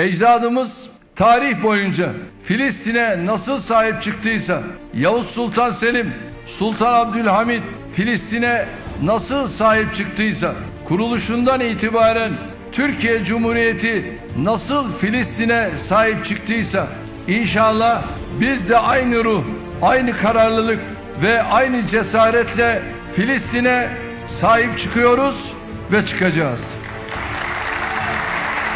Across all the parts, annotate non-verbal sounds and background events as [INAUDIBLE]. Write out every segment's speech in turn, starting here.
ecdadımız tarih boyunca Filistin'e nasıl sahip çıktıysa Yavuz Sultan Selim, Sultan Abdülhamit Filistin'e nasıl sahip çıktıysa kuruluşundan itibaren Türkiye Cumhuriyeti nasıl Filistin'e sahip çıktıysa inşallah biz de aynı ruh, aynı kararlılık ve aynı cesaretle Filistin'e sahip çıkıyoruz ve çıkacağız.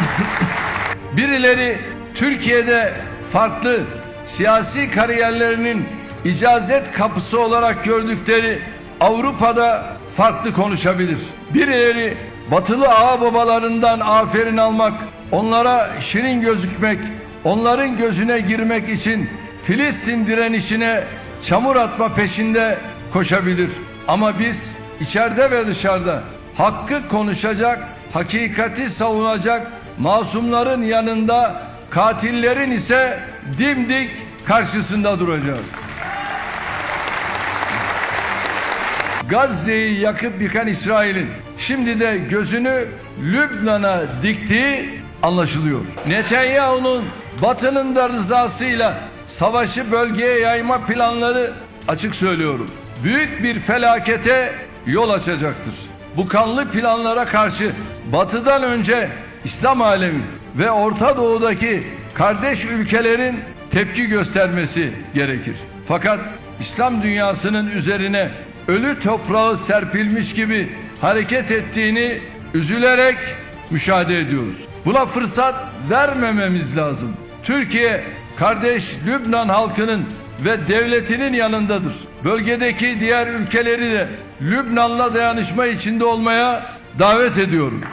[LAUGHS] Birileri Türkiye'de farklı siyasi kariyerlerinin icazet kapısı olarak gördükleri Avrupa'da farklı konuşabilir. Birileri batılı ağa babalarından aferin almak, onlara şirin gözükmek, onların gözüne girmek için Filistin direnişine çamur atma peşinde koşabilir. Ama biz içeride ve dışarıda hakkı konuşacak, hakikati savunacak masumların yanında katillerin ise dimdik karşısında duracağız. Gazze'yi yakıp yıkan İsrail'in şimdi de gözünü Lübnan'a diktiği anlaşılıyor. Netanyahu'nun Batı'nın da rızasıyla savaşı bölgeye yayma planları açık söylüyorum. Büyük bir felakete yol açacaktır. Bu kanlı planlara karşı Batı'dan önce İslam alemi ve Orta Doğu'daki kardeş ülkelerin tepki göstermesi gerekir. Fakat İslam dünyasının üzerine ölü toprağı serpilmiş gibi hareket ettiğini üzülerek müşahede ediyoruz. Buna fırsat vermememiz lazım. Türkiye kardeş Lübnan halkının ve devletinin yanındadır. Bölgedeki diğer ülkeleri de Lübnan'la dayanışma içinde olmaya davet ediyorum.